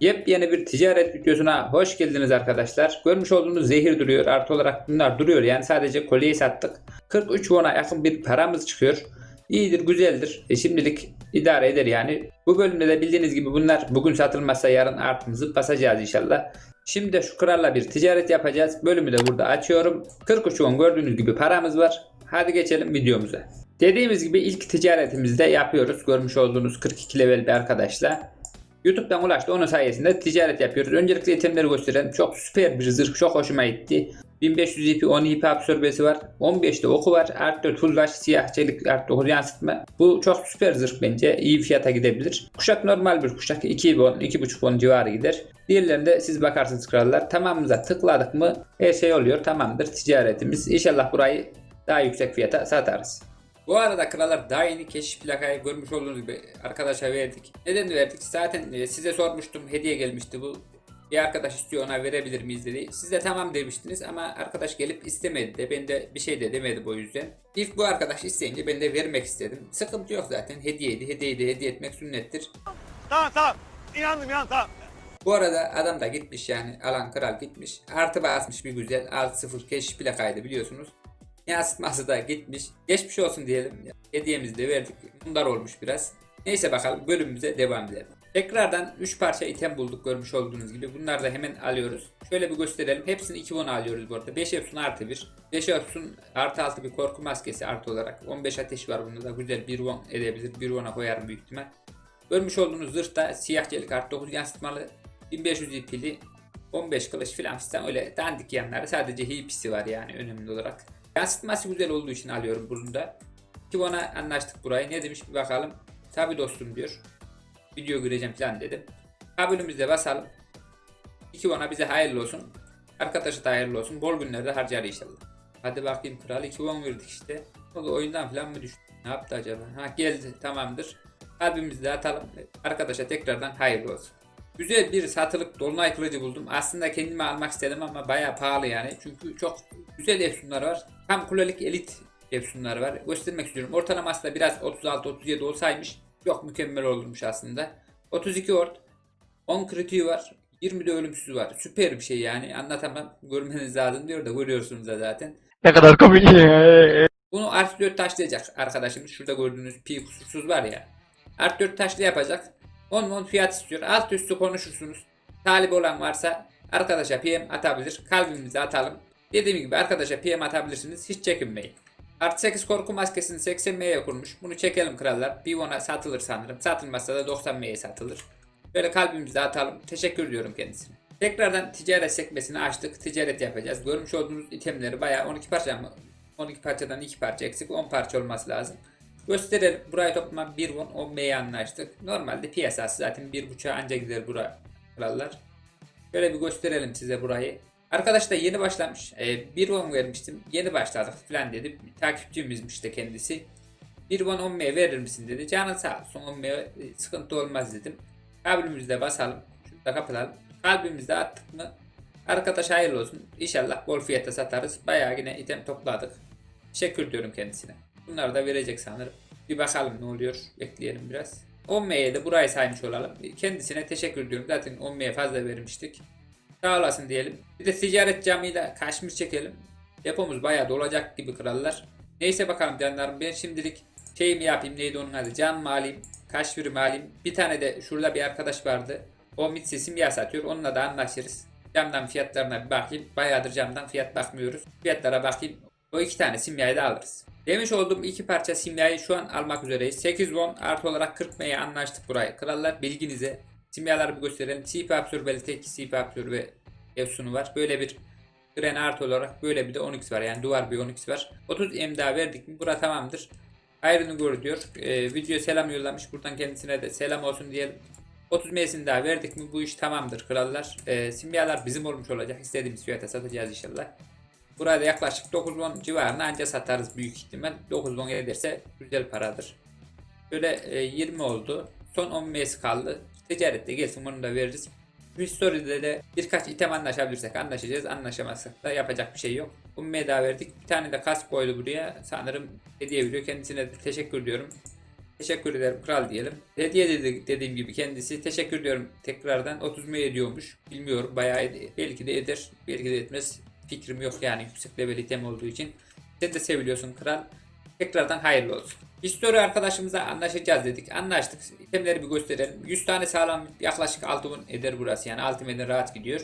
Yepyeni bir ticaret videosuna hoş geldiniz arkadaşlar. Görmüş olduğunuz zehir duruyor. Artı olarak bunlar duruyor. Yani sadece kolyeyi sattık. 43 won'a yakın bir paramız çıkıyor. İyidir, güzeldir. E şimdilik idare eder yani. Bu bölümde de bildiğiniz gibi bunlar bugün satılmazsa yarın artımızı basacağız inşallah. Şimdi de şu kralla bir ticaret yapacağız. Bölümü de burada açıyorum. 43 won gördüğünüz gibi paramız var. Hadi geçelim videomuza. Dediğimiz gibi ilk ticaretimizi de yapıyoruz. Görmüş olduğunuz 42 level bir arkadaşla. YouTube'dan ulaştı. Onun sayesinde ticaret yapıyoruz. Öncelikle itemleri gösterelim. Çok süper bir zırh. Çok hoşuma gitti. 1500 IP, 10 IP absorbesi var. 15'te oku var. Art 4 full rush, siyah çelik, art 9 yansıtma. Bu çok süper zırh bence. İyi fiyata gidebilir. Kuşak normal bir kuşak. 2 won, 2.5 won civarı gider. Diğerlerinde siz bakarsınız krallar. Tamamımıza tıkladık mı her şey oluyor. Tamamdır ticaretimiz. İnşallah burayı daha yüksek fiyata satarız. Bu arada krallar daha yeni keşif plakayı görmüş olduğunuz gibi arkadaşa verdik. Neden verdik? Zaten e, size sormuştum. Hediye gelmişti bu. Bir arkadaş istiyor ona verebilir miyiz dedi. Siz de tamam demiştiniz ama arkadaş gelip istemedi de ben de bir şey de demedim o yüzden. İlk bu arkadaş isteyince ben de vermek istedim. Sıkıntı yok zaten hediyeydi. Hediyeyi de hediye etmek sünnettir. Tamam tamam. İnandım inandım tamam. Bu arada adam da gitmiş yani alan kral gitmiş. Artı basmış bir güzel. Alt sıfır keşif plakaydı biliyorsunuz. Yansıtması da gitmiş. Geçmiş olsun diyelim. Hediyemizi de verdik. Bunlar olmuş biraz. Neyse bakalım bölümümüze devam edelim. Tekrardan 3 parça item bulduk görmüş olduğunuz gibi. Bunları da hemen alıyoruz. Şöyle bir gösterelim. Hepsini 2 won alıyoruz bu arada. 5 Epson artı 1. 5 Epson artı 6 bir korku maskesi artı olarak. 15 ateş var bunda da. Güzel 1 won edebilir. 1 won'a koyarım büyük ihtimal. Görmüş olduğunuz zırh da siyah çelik artı 9 yansıtmalı. 1500 ipili. 15 kılıç filan fistan öyle dandik yanları. Sadece hipisi var yani önemli olarak. Yansıtması güzel olduğu için alıyorum bunu da. Ki bana anlaştık burayı. Ne demiş bir bakalım. Tabi dostum diyor. Video gireceğim falan dedim. Kabulümüzde basalım. İki bana bize hayırlı olsun. Arkadaşa da hayırlı olsun. Bol günlerde harcar inşallah. Hadi bakayım kral 2 won verdik işte. O da oyundan falan mı düştü? Ne yaptı acaba? Ha geldi tamamdır. Kalbimizde atalım. Arkadaşa tekrardan hayırlı olsun. Güzel bir satılık dolunay kılıcı buldum. Aslında kendime almak istedim ama bayağı pahalı yani. Çünkü çok güzel efsunlar var. Tam kulelik elit efsunlar var. Göstermek istiyorum. Ortalaması da biraz 36-37 olsaymış çok mükemmel olurmuş aslında. 32 ort. 10 kritiği var. 20 de ölümsüzü var. Süper bir şey yani. Anlatamam. Görmeniz lazım diyor da görüyorsunuz da zaten. Ne kadar komik. Bunu artı 4 taşlayacak arkadaşımız. Şurada gördüğünüz pi kusursuz var ya. Artı 4 taşlı yapacak. 10 10 fiyat istiyor. Alt üstü konuşursunuz. Talip olan varsa arkadaşa PM atabilir. Kalbimizi atalım. Dediğim gibi arkadaşa PM atabilirsiniz. Hiç çekinmeyin. Artı 8 korku maskesini 80 M'ye kurmuş. Bunu çekelim krallar. Bir ona satılır sanırım. Satılmazsa da 90 M'ye satılır. Böyle kalbimizi atalım. Teşekkür ediyorum kendisine. Tekrardan ticaret sekmesini açtık. Ticaret yapacağız. Görmüş olduğunuz itemleri bayağı 12 parça mı? 12 parçadan 2 parça eksik 10 parça olması lazım. Gösterelim. Burayı toplama 1 won 10 M'ye anlaştık. Normalde piyasası zaten 1.5'a anca gider bura krallar. Şöyle bir gösterelim size burayı. Arkadaş da yeni başlamış. Ee, 1 won vermiştim. Yeni başladık falan dedi. Takipçimizmiş de kendisi. 1 won 10 M verir misin dedi. Canın sağ olsun 10 M e, sıkıntı olmaz dedim. Kalbimizde basalım. Şurada kapatalım. Kalbimizde attık mı Arkadaş hayırlı olsun. İnşallah bol fiyata satarız. Bayağı yine item topladık. Teşekkür ediyorum kendisine. Bunları da verecek sanırım. Bir bakalım ne oluyor. Bekleyelim biraz. 10M'ye de burayı saymış olalım. Kendisine teşekkür ediyorum. Zaten 10M'ye fazla vermiştik. Sağ olasın diyelim. Bir de ticaret camıyla kaşmir çekelim. Depomuz bayağı dolacak gibi krallar. Neyse bakalım canlarım. Ben şimdilik şey mi yapayım neydi onun adı. Cam mı alayım? Kaşmir mi alayım? Bir tane de şurada bir arkadaş vardı. O mitsi simya satıyor. Onunla da anlaşırız. Camdan fiyatlarına bir bakayım. Bayağıdır camdan fiyat bakmıyoruz. Fiyatlara bakayım. O iki tane simyayı da alırız. Demiş olduğum iki parça simyayı şu an almak üzereyiz. 8 won artı olarak 40 M'ye anlaştık burayı. Krallar bilginize. Simyaları bir gösterelim. CP absorbeli tek CP absorbe efsunu var. Böyle bir Gren artı olarak böyle bir de 10x var. Yani duvar bir 10x var. 30 M daha verdik mi bura tamamdır. Ayrını gör diyor. Ee, video selam yollamış. Buradan kendisine de selam olsun diyelim. 30 M'sini daha verdik mi bu iş tamamdır krallar. Ee, simyalar bizim olmuş olacak. İstediğimiz fiyata satacağız inşallah. Burada yaklaşık 9 won civarında anca satarız büyük ihtimal. 9 won ederse güzel paradır. Böyle e, 20 oldu. Son 10 M'si kaldı. Ticarette gelsin bunu da veririz. History'de de birkaç item anlaşabilirsek anlaşacağız. Anlaşamazsak da yapacak bir şey yok. 10 M daha verdik. Bir tane de kask koydu buraya. Sanırım hediye veriyor. Kendisine de teşekkür ediyorum. Teşekkür ederim kral diyelim. Hediye dedi, dediğim gibi kendisi. Teşekkür ediyorum tekrardan. 30 mu ediyormuş. Bilmiyorum bayağı ed- belki de eder. Belki de etmez. Fikrim yok yani yüksek level item olduğu için. Sen de seviliyorsun kral. Tekrardan hayırlı olsun. History arkadaşımıza anlaşacağız dedik. Anlaştık. İtemleri bir gösterelim. 100 tane sağlam yaklaşık 6000 eder burası yani 6000'den rahat gidiyor.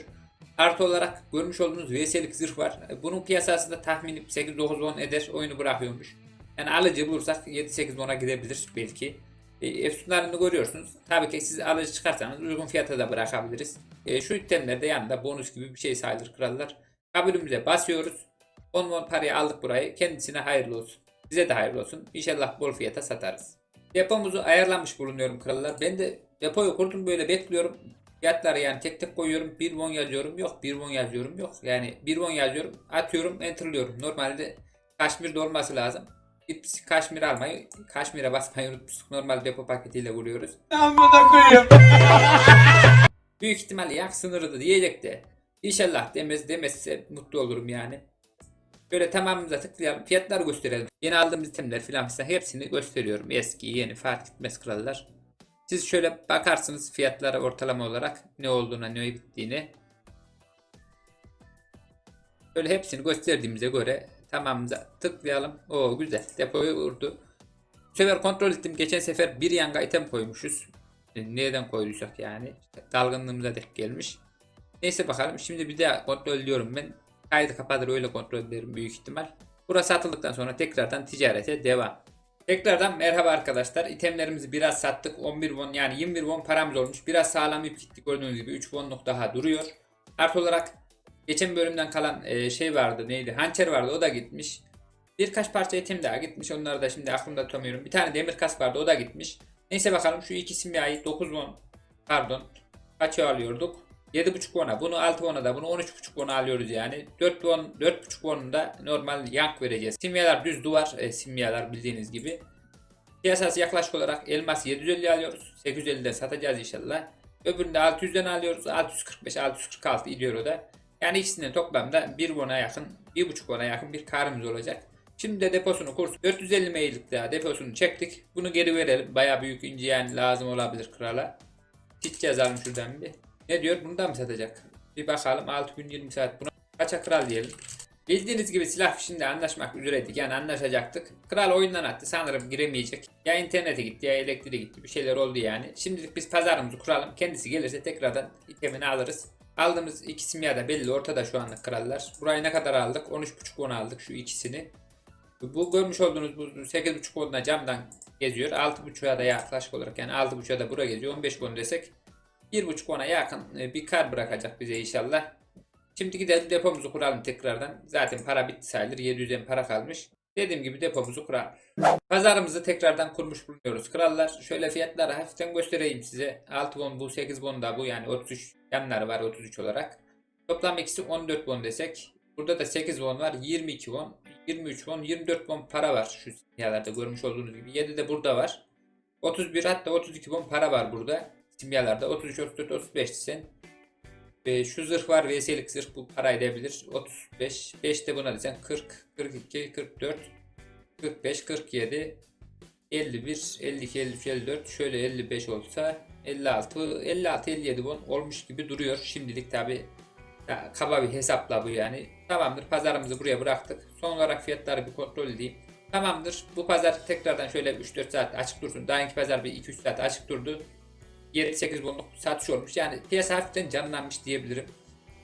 Artı olarak görmüş olduğunuz VS'lik zırh var. Bunun piyasasında tahmini 8-9-10 eder oyunu bırakıyormuş. Yani alıcı bulursak 7-8 ona gidebilir belki. E, efsunlarını görüyorsunuz. Tabii ki siz alıcı çıkarsanız uygun fiyata da bırakabiliriz. E, şu itemler de yanında bonus gibi bir şey sayılır krallar. Kabulümüze basıyoruz. 10 won parayı aldık burayı. Kendisine hayırlı olsun. Size de hayırlı olsun. İnşallah bol fiyata satarız. Depomuzu ayarlamış bulunuyorum krallar. Ben de depoyu kurdum böyle bekliyorum. Fiyatları yani tek tek koyuyorum. 1 won yazıyorum. Yok 1 won yazıyorum. Yok yani 1 won yazıyorum. Atıyorum enterlıyorum. Normalde Kaşmir'de olması lazım. Biz Kaşmir almayı, Kaşmir'e basmayı unutmuştuk. Normal depo paketiyle vuruyoruz. Amına koyayım. Büyük ihtimalle yak sınırı da diyecek de. İnşallah demez demezse mutlu olurum yani. Böyle tamamımıza tıklayalım. Fiyatları gösterelim. Yeni aldığımız itemler filan filan hepsini gösteriyorum. Eski, yeni fark etmez krallar. Siz şöyle bakarsınız fiyatlara ortalama olarak ne olduğuna, ne bittiğine. Böyle hepsini gösterdiğimize göre tamamımıza tıklayalım. O güzel. Depoyu vurdu. Sefer kontrol ettim. Geçen sefer bir yanga item koymuşuz. E, Neden koyduysak yani. Dalgınlığımıza denk gelmiş. Neyse bakalım. Şimdi bir daha kontrol ediyorum ben. Kaydı kapatır öyle kontrol ederim büyük ihtimal. Burası satıldıktan sonra tekrardan ticarete devam. Tekrardan merhaba arkadaşlar. İtemlerimizi biraz sattık. 11 won yani 21 won paramız olmuş. Biraz sağlam ip gittik gördüğünüz gibi. 3 wonluk daha duruyor. Artı olarak geçen bölümden kalan e, şey vardı neydi? Hançer vardı o da gitmiş. Birkaç parça item daha gitmiş. Onları da şimdi aklımda tutamıyorum. Bir tane demir kask vardı o da gitmiş. Neyse bakalım şu iki simyayı 9 won pardon kaça alıyorduk? 7.5 won'a bunu 6 won'a da bunu 13.5 won'a alıyoruz yani. 4 won 4.5 won'un da normal yank vereceğiz. Simyalar düz duvar e, simyalar bildiğiniz gibi. Piyasası yaklaşık olarak elmas 750 alıyoruz. 850'den satacağız inşallah. Öbürünü de 600'den alıyoruz. 645 646 gidiyor o da. Yani ikisinin toplamda 1 won'a yakın 1.5 won'a yakın bir karımız olacak. Şimdi de deposunu kurs 450 meyillik daha deposunu çektik. Bunu geri verelim. Baya büyük ince yani lazım olabilir krala. Hiç yazalım şuradan bir. Ne diyor? Bunu da mı satacak? Bir bakalım 6 gün 20 saat. Buna kaça kral diyelim. Bildiğiniz gibi silah fişinde anlaşmak üzereydik. Yani anlaşacaktık. Kral oyundan attı. Sanırım giremeyecek. Ya internete gitti ya elektriğe gitti. Bir şeyler oldu yani. Şimdilik biz pazarımızı kuralım. Kendisi gelirse tekrardan itemini alırız. Aldığımız iki simya da belli ortada şu anlık krallar. Burayı ne kadar aldık? 13.5 won aldık şu ikisini. Bu görmüş olduğunuz bu 8.5 won'la camdan geziyor. 6.5'a da yaklaşık olarak yani 6.5'a da bura geziyor. 15 won desek 1.5 won'a yakın e, bir kar bırakacak bize inşallah. Şimdi gidelim depomuzu kuralım tekrardan. Zaten para bitti sayılır. 700'den para kalmış. Dediğim gibi depomuzu kuralım. Pazarımızı tekrardan kurmuş bulunuyoruz. Krallar şöyle fiyatları hafiften göstereyim size. 6 won bu 8 won da bu yani 33 yanları var 33 olarak. Toplam ikisi 14 won desek. Burada da 8 won var 22 won. 23 won 24 won para var şu simyalarda görmüş olduğunuz gibi. 7 de burada var. 31 hatta 32 won para var burada. Simyalarda 33, 34, 35 sen. Ve şu zırh var VS'lik zırh bu para edebilir. 35, 5 de buna desen 40, 42, 44, 45, 47, 51, 52, 53, 54 şöyle 55 olsa 56, 56, 57 won olmuş gibi duruyor. Şimdilik tabi kaba bir hesapla bu yani. Tamamdır pazarımızı buraya bıraktık. Son olarak fiyatları bir kontrol edeyim. Tamamdır bu pazar tekrardan şöyle 3-4 saat açık dursun. Daha önceki pazar bir 2-3 saat açık durdu. 7-8 wonluk satış olmuş. Yani piyasa hafiften canlanmış diyebilirim.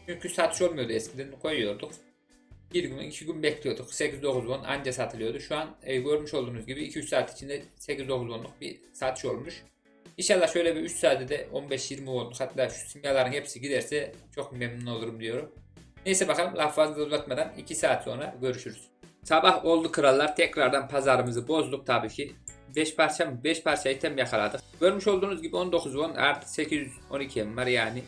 Çünkü satış olmuyordu eskiden koyuyorduk. Bir gün, iki gün bekliyorduk. 8-9 won anca satılıyordu. Şu an e, görmüş olduğunuz gibi 2-3 saat içinde 8-9 wonluk bir satış olmuş. İnşallah şöyle bir 3 saatte de 15-20 wonluk hatta şu simyaların hepsi giderse çok memnun olurum diyorum. Neyse bakalım laf fazla uzatmadan 2 saat sonra görüşürüz. Sabah oldu krallar tekrardan pazarımızı bozduk tabii ki. 5 parça mı? 5 parça item yakaladık. Görmüş olduğunuz gibi 19 won artı 812 em var yani.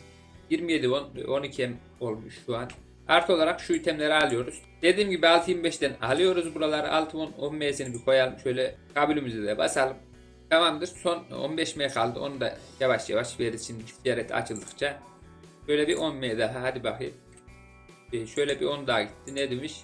27 won 12 em olmuş şu an. Artı olarak şu itemleri alıyoruz. Dediğim gibi 6.25'ten alıyoruz buraları. 6 won 10 m'sini bir koyalım. Şöyle kabulümüzü de basalım. Tamamdır. Son 15 m kaldı. Onu da yavaş yavaş veririz şimdi ticaret açıldıkça. Böyle bir 10 m daha hadi bakayım. Ee, Şöyle bir 10 daha gitti. Ne demiş?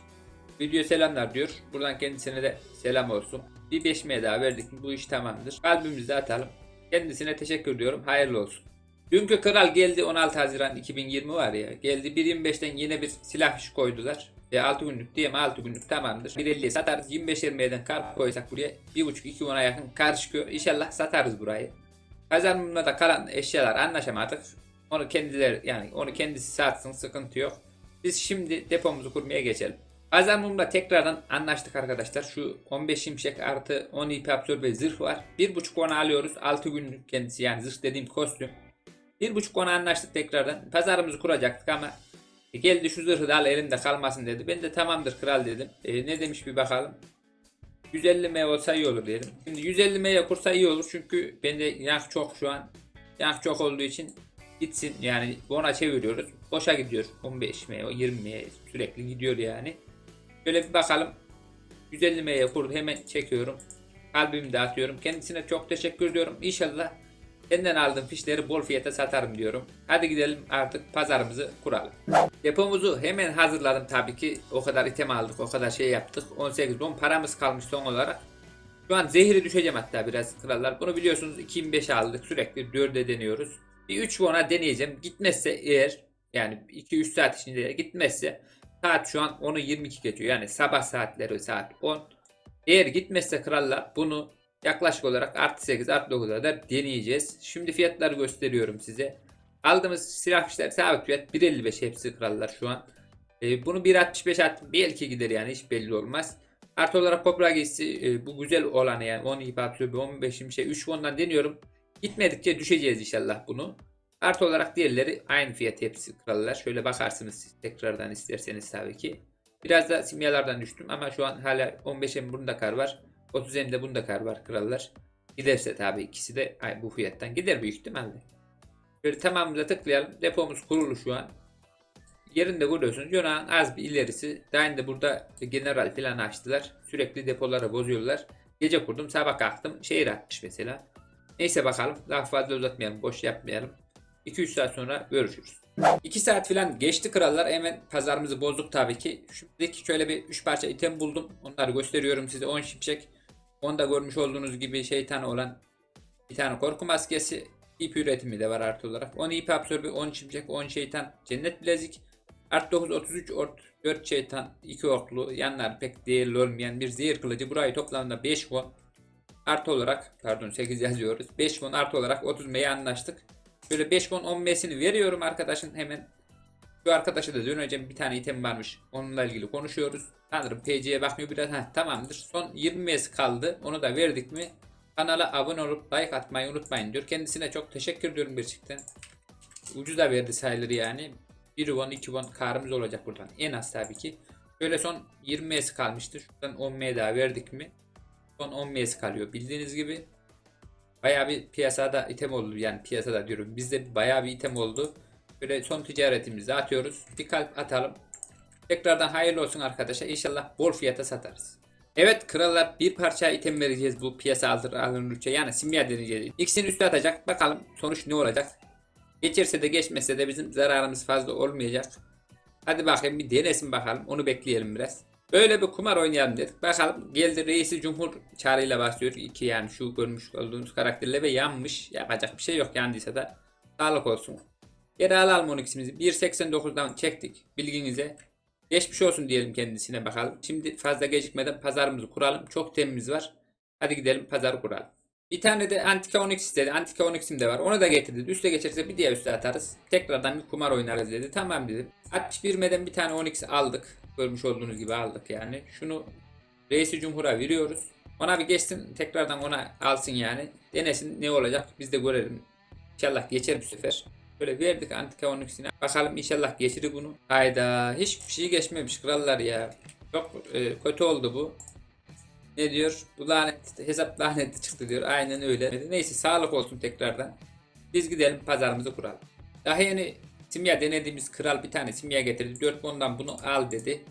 Video selamlar diyor. Buradan kendisine de selam olsun. Bir 5 M daha verdik mi bu iş tamamdır. Kalbimizi atalım. Kendisine teşekkür ediyorum. Hayırlı olsun. Dünkü kral geldi 16 Haziran 2020 var ya. Geldi 1.25'ten yine bir silah işi koydular. Ve 6 günlük diyeyim 6 günlük tamamdır. 1.50'ye satarız. 25-20'den kar koysak buraya 1.5-2 ona yakın kar çıkıyor. İnşallah satarız burayı. Kazanımda da kalan eşyalar anlaşamadık. Onu kendileri yani onu kendisi satsın sıkıntı yok. Biz şimdi depomuzu kurmaya geçelim. Kazanımda tekrardan anlaştık arkadaşlar. Şu 15 şimşek artı 10 ip absorbe zırh var. 1.5 ona alıyoruz. 6 günlük kendisi yani zırh dediğim kostüm. 1.5 ona anlaştık tekrardan. Pazarımızı kuracaktık ama e, geldi şu zırhı da al elimde kalmasın dedi. Ben de tamamdır kral dedim. E, ne demiş bir bakalım. 150 M olsa iyi olur dedim. Şimdi 150 M'ye kursa iyi olur çünkü bende yak çok şu an. Yak çok olduğu için gitsin yani bona çeviriyoruz. Boşa gidiyor 15 M, o 20 M sürekli gidiyor yani. Şöyle bir bakalım. 150 M'ye kurdu hemen çekiyorum. Kalbimi de atıyorum. Kendisine çok teşekkür ediyorum. İnşallah senden aldığım fişleri bol fiyata satarım diyorum. Hadi gidelim artık pazarımızı kuralım. Depomuzu hemen hazırladım tabii ki. O kadar item aldık, o kadar şey yaptık. 18 bon paramız kalmış son olarak. Şu an zehri düşeceğim hatta biraz krallar. Bunu biliyorsunuz 2005 aldık. Sürekli 4'e deniyoruz. Bir 3 bona deneyeceğim. Gitmezse eğer yani 2-3 saat içinde gitmezse saat şu an 10'u 22 geçiyor. Yani sabah saatleri saat 10. Eğer gitmezse krallar bunu yaklaşık olarak artı 8 artı 9'a kadar deneyeceğiz. Şimdi fiyatları gösteriyorum size. Aldığımız silah fişler sabit fiyat 1.55 hepsi krallar şu an. E, bunu 1.65 attım belki gider yani hiç belli olmaz. Artı olarak Cobra giysisi e, bu güzel olanı yani 10 ip atıyor 15 şey 3 ondan deniyorum. Gitmedikçe düşeceğiz inşallah bunu. Artı olarak diğerleri aynı fiyat hepsi krallar. Şöyle bakarsınız siz tekrardan isterseniz tabii ki. Biraz da simyalardan düştüm ama şu an hala 15 em bunda kar var. 30 em de bunda kar var krallar. Giderse tabii ikisi de ay, bu fiyattan gider büyük ihtimalle. Böyle tamamına tıklayalım. Depomuz kurulu şu an. Yerinde görüyorsunuz. Yonağın az bir ilerisi. Daha önce burada general falan açtılar. Sürekli depoları bozuyorlar. Gece kurdum sabah kalktım. Şehir atmış mesela. Neyse bakalım. Daha fazla uzatmayalım. Boş yapmayalım. 2-3 saat sonra görüşürüz. 2 saat falan geçti krallar. Hemen pazarımızı bozduk tabii ki. Şimdilik şöyle bir 3 parça item buldum. Onları gösteriyorum size. 10 şimşek. Onda görmüş olduğunuz gibi şeytan olan bir tane korku maskesi. İp üretimi de var artı olarak. 10 ip absorbe, 10 şimşek, 10 şeytan, cennet bilezik. Artı 9, 33 ort, 4 şeytan, 2 oklu, yanlar pek değerli olmayan bir zehir kılıcı. Burayı toplamda 5 won. Artı olarak, pardon 8 yazıyoruz. 5 won artı olarak 30 M'ye anlaştık. Şöyle 5 won 10 M'sini veriyorum arkadaşın hemen. Şu arkadaşa da döneceğim bir tane item varmış. Onunla ilgili konuşuyoruz. Sanırım PC'ye bakmıyor biraz. Heh, tamamdır. Son 20 M'si kaldı. Onu da verdik mi? Kanala abone olup like atmayı unutmayın diyor. Kendisine çok teşekkür ediyorum gerçekten. Ucuz da verdi sayıları yani. 1 won 2 won karımız olacak buradan. En az tabii ki. Şöyle son 20 M'si kalmıştı. Şuradan 10 M daha verdik mi? Son 10 M'si kalıyor. Bildiğiniz gibi bayağı bir piyasada item oldu. Yani piyasada diyorum. Bizde bayağı bir item oldu. Böyle son ticaretimizi atıyoruz. Bir kalp atalım. Tekrardan hayırlı olsun arkadaşlar. İnşallah bol fiyata satarız. Evet krallar bir parça item vereceğiz bu piyasa alır alınırça yani simya deneyeceğiz. İkisini üstü atacak bakalım sonuç ne olacak. Geçerse de geçmese de bizim zararımız fazla olmayacak. Hadi bakayım bir denesin bakalım onu bekleyelim biraz. Böyle bir kumar oynayalım dedik. Bakalım geldi reisi cumhur çağrıyla başlıyor. İki yani şu görmüş olduğunuz karakterle ve yanmış. Yapacak bir şey yok yandıysa da sağlık olsun. Geri alalım 12'simizi. 1.89'dan çektik bilginize. Geçmiş olsun diyelim kendisine bakalım. Şimdi fazla gecikmeden pazarımızı kuralım. Çok temimiz var. Hadi gidelim pazarı kuralım. Bir tane de Antika Onyx istedi. Antika Onyx'im de var. Onu da getirdi. Üste geçerse bir diğer üste atarız. Tekrardan bir kumar oynarız dedi. Tamam dedim. 61 meden bir tane Onyx aldık. Görmüş olduğunuz gibi aldık yani. Şunu Reisi Cumhur'a veriyoruz. Ona bir geçsin. Tekrardan ona alsın yani. Denesin ne olacak biz de görelim. İnşallah geçer bu sefer. Böyle verdik Antika Onyx'ine. Bakalım inşallah geçirir bunu. Hayda hiçbir şey geçmemiş krallar ya. Çok e, kötü oldu bu. Ne diyor? Bu lanet hesap lanetli çıktı diyor. Aynen öyle. Neyse sağlık olsun tekrardan. Biz gidelim pazarımızı kuralım. Daha yeni simya denediğimiz kral bir tane simya getirdi. 4 ondan bunu al dedi.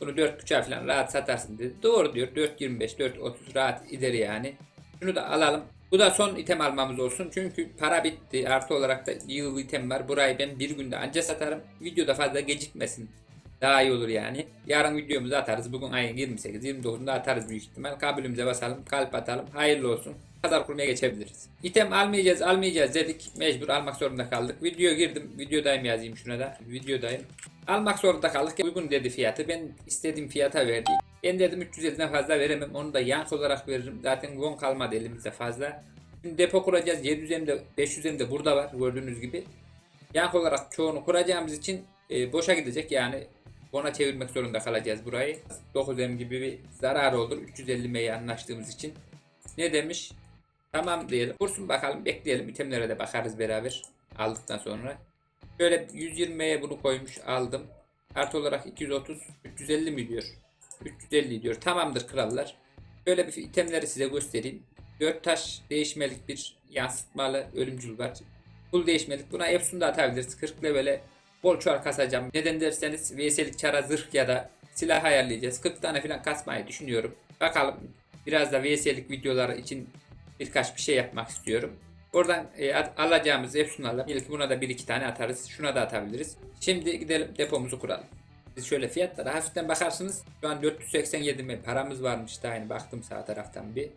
Bunu 4 buçuğa falan rahat satarsın dedi. Doğru diyor. 4.25, 4.30 rahat gider yani. Şunu da alalım. Bu da son item almamız olsun. Çünkü para bitti. Artı olarak da yıl item var. Burayı ben bir günde anca satarım. Videoda fazla gecikmesin Daha iyi olur yani. Yarın videomuzu atarız. Bugün ayın 28 29'unda atarız büyük ihtimal. Kabulümüze basalım. Kalp atalım. Hayırlı olsun. Pazar kurmaya geçebiliriz. İtem almayacağız almayacağız dedik. Mecbur almak zorunda kaldık. Videoya girdim. Videodayım yazayım şuna da. Videodayım. Almak zorunda kaldık. Uygun dedi fiyatı. Ben istediğim fiyata verdi. Ben dedim 350'den fazla veremem. Onu da yank olarak veririm. Zaten won kalmadı elimizde fazla. Şimdi depo kuracağız. 700'em de 500'em de burada var gördüğünüz gibi. Yank olarak çoğunu kuracağımız için e, boşa gidecek yani ona çevirmek zorunda kalacağız burayı. 9M gibi bir zarar olur 350 M'ye anlaştığımız için. Ne demiş? Tamam diyelim. Kursun bakalım bekleyelim. itemlere de bakarız beraber aldıktan sonra. Şöyle 120'ye bunu koymuş aldım. Artı olarak 230 350 mi diyor? 350 diyor. Tamamdır krallar. Şöyle bir itemleri size göstereyim. 4 taş değişmelik bir yansıtmalı ölümcül var. Full değişmelik. Buna Epson da atabiliriz. 40 levele bol çuar kasacağım. Neden derseniz VS'lik çara zırh ya da silah ayarlayacağız. 40 tane falan kasmayı düşünüyorum. Bakalım biraz da VS'lik videoları için birkaç bir şey yapmak istiyorum. Oradan e, alacağımız Epson'larla belki buna da bir iki tane atarız. Şuna da atabiliriz. Şimdi gidelim depomuzu kuralım. Siz şöyle fiyatlara hafiften bakarsınız. Şu an 487 mi paramız varmış daha yeni baktım sağ taraftan bir.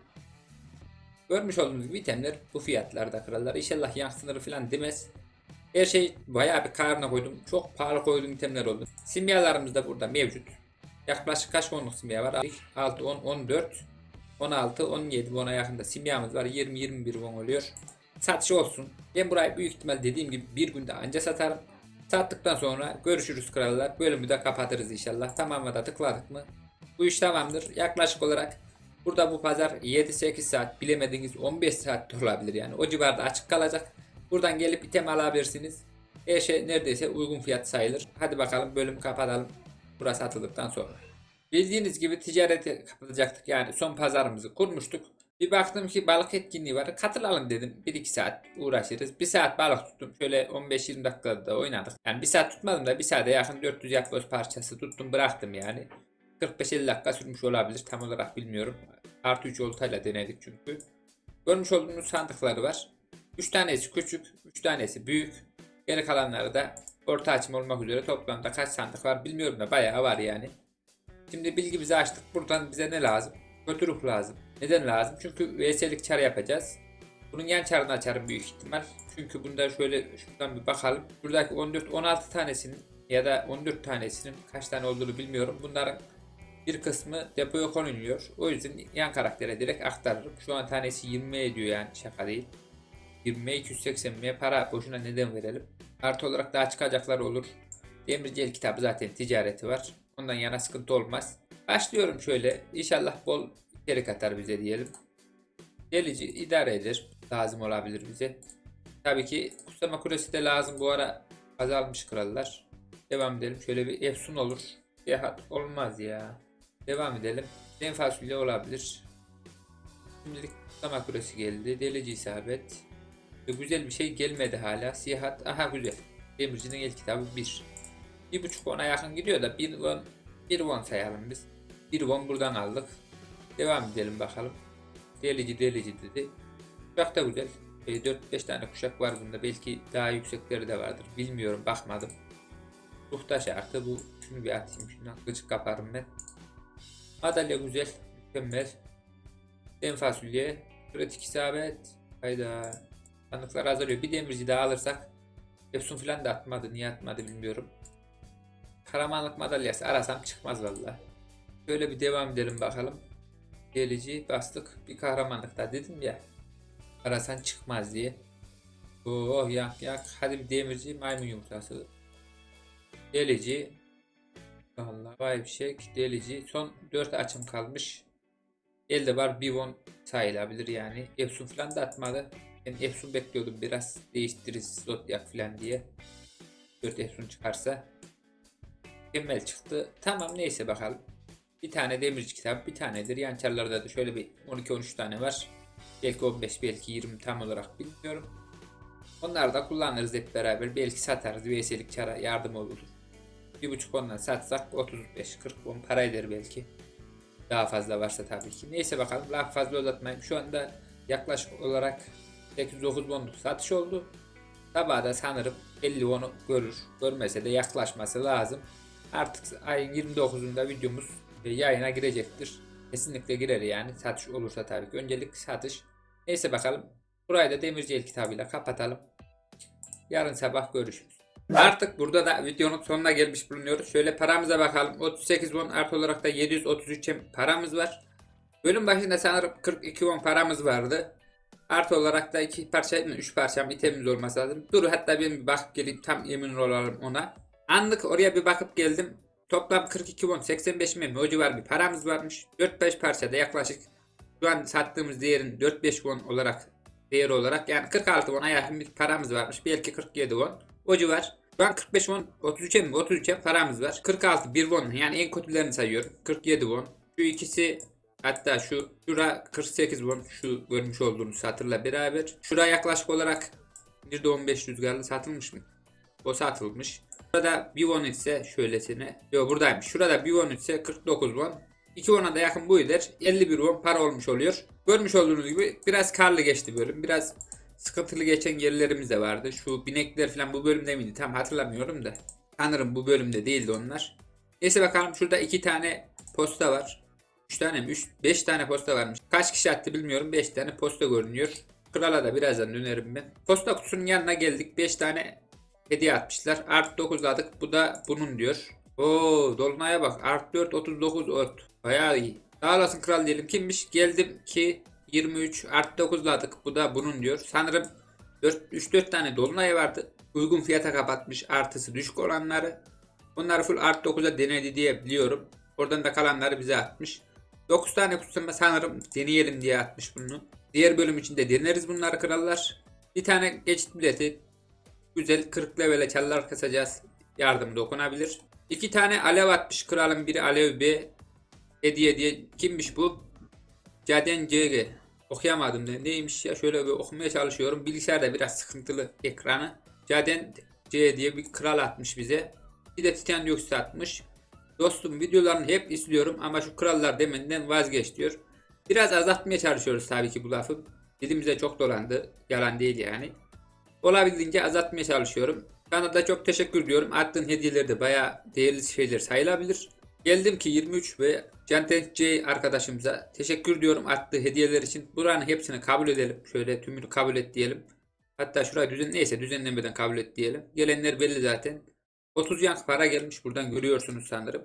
Görmüş olduğunuz gibi itemler bu fiyatlarda krallar. İnşallah yan sınırı falan demez. Her şey bayağı bir karına koydum. Çok pahalı koyduğum itemler oldu. Simyalarımız da burada mevcut. Yaklaşık kaç onluk simya var? 6, 10, 14, 16, 17 ona yakında simyamız var. 20, 21 won oluyor. Satış olsun. Ben burayı büyük ihtimal dediğim gibi bir günde anca satarım. Sattıktan sonra görüşürüz krallar. Bölümü de kapatırız inşallah. Tamamına da tıkladık mı? Bu iş tamamdır. Yaklaşık olarak burada bu pazar 7-8 saat bilemediğiniz 15 saat de olabilir yani. O civarda açık kalacak. Buradan gelip item alabilirsiniz. Her şey neredeyse uygun fiyat sayılır. Hadi bakalım bölüm kapatalım. Burası atıldıktan sonra. Bildiğiniz gibi ticarete kapatacaktık. Yani son pazarımızı kurmuştuk. Bir baktım ki balık etkinliği var. Katılalım dedim. 1-2 saat uğraşırız. 1 saat balık tuttum. Şöyle 15-20 dakikada da oynadık. Yani 1 saat tutmadım da 1 saate yakın 400 yapboz parçası tuttum bıraktım yani. 45-50 dakika sürmüş olabilir. Tam olarak bilmiyorum. Artı 3 oltayla denedik çünkü. Görmüş olduğunuz sandıkları var. 3 tanesi küçük, 3 tanesi büyük. Geri kalanları da orta açım olmak üzere toplamda kaç sandık var bilmiyorum da bayağı var yani. Şimdi bilgimizi açtık. Buradan bize ne lazım? Kötü ruh lazım. Neden lazım? Çünkü VS'lik çar yapacağız. Bunun yan çarını açarım büyük ihtimal. Çünkü bunda şöyle şuradan bir bakalım. Buradaki 14-16 tanesinin ya da 14 tanesinin kaç tane olduğunu bilmiyorum. Bunların bir kısmı depoya konuluyor. O yüzden yan karaktere direkt aktarırım. Şu an tanesi 20 ediyor yani şaka değil. 20 280 m'ye para boşuna neden verelim. Artı olarak daha çıkacaklar olur. Demirci el kitabı zaten ticareti var. Ondan yana sıkıntı olmaz. Başlıyorum şöyle. İnşallah bol içerik atar bize diyelim. Delici idare eder. Lazım olabilir bize. Tabii ki kutsama kulesi de lazım. Bu ara azalmış krallar. Devam edelim. Şöyle bir efsun olur. Seyahat olmaz ya. Devam edelim. En fasulye olabilir. Şimdilik kutsama kulesi geldi. Delici isabet. Ve güzel bir şey gelmedi hala. Siyahat. Aha güzel. Demircinin el kitabı 1. Bir buçuk ona yakın gidiyor da bir won, bir won sayalım biz. Bir won buradan aldık. Devam edelim bakalım. Delici delici dedi. Kuşak da güzel. E, 4-5 tane kuşak var bunda. Belki daha yüksekleri de vardır. Bilmiyorum bakmadım. Ruhtaş artı bu. Şunu bir atayım. Şunu gıcık kaparım ben. Madalya güzel. Mükemmel. En fasulye. Kritik isabet. Hayda. Sandıklar azalıyor. Bir demirci daha alırsak. Epson falan da atmadı. Niye atmadı bilmiyorum. Kahramanlık madalyası arasam çıkmaz valla. Böyle bir devam edelim bakalım. Gelici bastık. Bir kahramanlık da dedim ya. Arasan çıkmaz diye. Oh yak yak. Hadi bir demirci maymun yumurtası. Delici. Allah vay bir şey. Delici. Son 4 açım kalmış. Elde var bir won sayılabilir yani. Efsun falan da atmadı. Ben Efsun bekliyordum biraz değiştiririz slot yak falan diye. 4 Efsun çıkarsa. Mükemmel çıktı. Tamam neyse bakalım. Bir tane demirci kitap bir tanedir. Yançarlarda da şöyle bir 12-13 tane var. Belki 15 belki 20 tam olarak bilmiyorum. Onları da kullanırız hep beraber. Belki satarız. VS'lik çara yardım olur. Bir buçuk ondan satsak 35-40 on para eder belki. Daha fazla varsa tabii ki. Neyse bakalım laf fazla uzatmayayım. Şu anda yaklaşık olarak 8-9 wonluk satış oldu. Tabağı da sanırım 50 wonu görür. Görmese de yaklaşması lazım. Artık ayın 29'unda videomuz e, yayına girecektir. Kesinlikle girer yani satış olursa tabii ki. Öncelik satış. Neyse bakalım. Burayı da Demirci El kitabıyla kapatalım. Yarın sabah görüşürüz. Artık burada da videonun sonuna gelmiş bulunuyoruz. Şöyle paramıza bakalım. 38 won artı olarak da 733 hem paramız var. Bölüm başında sanırım 42 won paramız vardı. Artı olarak da iki parça mı 3 parça mı itemimiz olması lazım. Dur hatta ben bir bakıp geleyim tam emin olalım ona. Anlık oraya bir bakıp geldim. Toplam 42 won 85 mi o civar bir paramız varmış. 4-5 parçada yaklaşık şu an sattığımız değerin 4-5 won olarak değeri olarak yani 46 won'a yakın bir paramız varmış. Belki 47 won. O civar. Şu an 45 won 33'e mi 33'e paramız var. 46 1 won yani en kötülerini sayıyorum. 47 won. Şu ikisi hatta şu şura 48 won şu görmüş olduğunuz satırla beraber. Şura yaklaşık olarak %15 rüzgarlı satılmış mı? O satılmış. Burada bir won ise şöylesine. Yok buradaymış. Şurada bir won ise 49 won. 2 won'a da yakın bu eder. 51 won para olmuş oluyor. Görmüş olduğunuz gibi biraz karlı geçti bölüm. Biraz sıkıntılı geçen yerlerimiz de vardı. Şu binekler falan bu bölümde miydi? Tam hatırlamıyorum da. Sanırım bu bölümde değildi onlar. Neyse bakalım şurada iki tane posta var. 3 tane mi? 3 5 tane posta varmış. Kaç kişi attı bilmiyorum. 5 tane posta görünüyor. Krala da birazdan dönerim ben. Posta kutusunun yanına geldik. 5 tane hediye atmışlar. Art 9'ladık. Bu da bunun diyor. Oo dolunaya bak. Art 4 39 ort. Bayağı iyi. Sağ olasın kral diyelim. Kimmiş? Geldim ki 23 art 9'ladık. Bu da bunun diyor. Sanırım 3-4 tane dolunay vardı. Uygun fiyata kapatmış artısı düşük olanları. Bunları full art 9'a denedi diye biliyorum. Oradan da kalanları bize atmış. 9 tane kutsama sanırım deneyelim diye atmış bunu. Diğer bölüm için de deneriz bunları krallar. Bir tane geçit bileti. Güzel 40 levele çalılar kasacağız. Yardım dokunabilir. İki tane alev atmış kralın biri alev bir hediye diye. Kimmiş bu? Caden CG. Okuyamadım da neymiş ya şöyle bir okumaya çalışıyorum. Bilgisayarda biraz sıkıntılı ekranı. Caden C diye bir kral atmış bize. Bir de Titan Dioksit atmış. Dostum videolarını hep izliyorum ama şu krallar demenden vazgeç diyor. Biraz azaltmaya çalışıyoruz tabii ki bu lafı. Dilimize çok dolandı. Yalan değil yani. Olabildiğince azaltmaya çalışıyorum. Sana çok teşekkür diyorum. Attığın hediyeler de bayağı değerli şeyler sayılabilir. Geldim ki 23 ve Canten C arkadaşımıza teşekkür diyorum attığı hediyeler için. Buranın hepsini kabul edelim. Şöyle tümünü kabul et diyelim. Hatta şurayı düzen neyse düzenlemeden kabul et diyelim. Gelenler belli zaten. 30 yank para gelmiş buradan görüyorsunuz sanırım.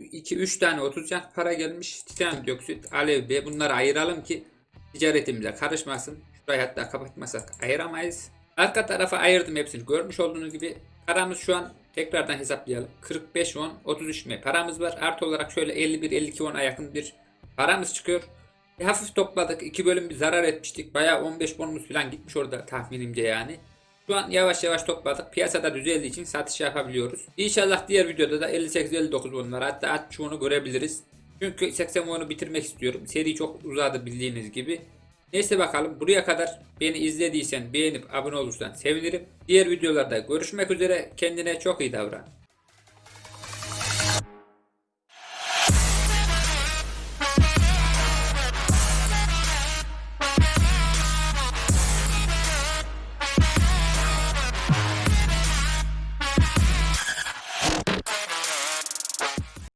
2-3 tane 30 yank para gelmiş. Titan dioksit, alev B bunları ayıralım ki ticaretimize karışmasın. Şurayı hatta kapatmasak ayıramayız. Arka tarafa ayırdım hepsini. Görmüş olduğunuz gibi paramız şu an tekrardan hesaplayalım. 45 won 33 mi paramız var. Artı olarak şöyle 51-52 won'a yakın bir paramız çıkıyor. Bir hafif topladık. 2 bölüm bir zarar etmiştik. Bayağı 15 wonumuz falan gitmiş orada tahminimce yani. Şu an yavaş yavaş topladık. Piyasada düzeldiği için satış yapabiliyoruz. İnşallah diğer videoda da 58-59 wonlar hatta 60 won'u görebiliriz. Çünkü 80 won'u bitirmek istiyorum. Seri çok uzadı bildiğiniz gibi. Neyse bakalım buraya kadar beni izlediysen beğenip abone olursan sevinirim. Diğer videolarda görüşmek üzere kendine çok iyi davran.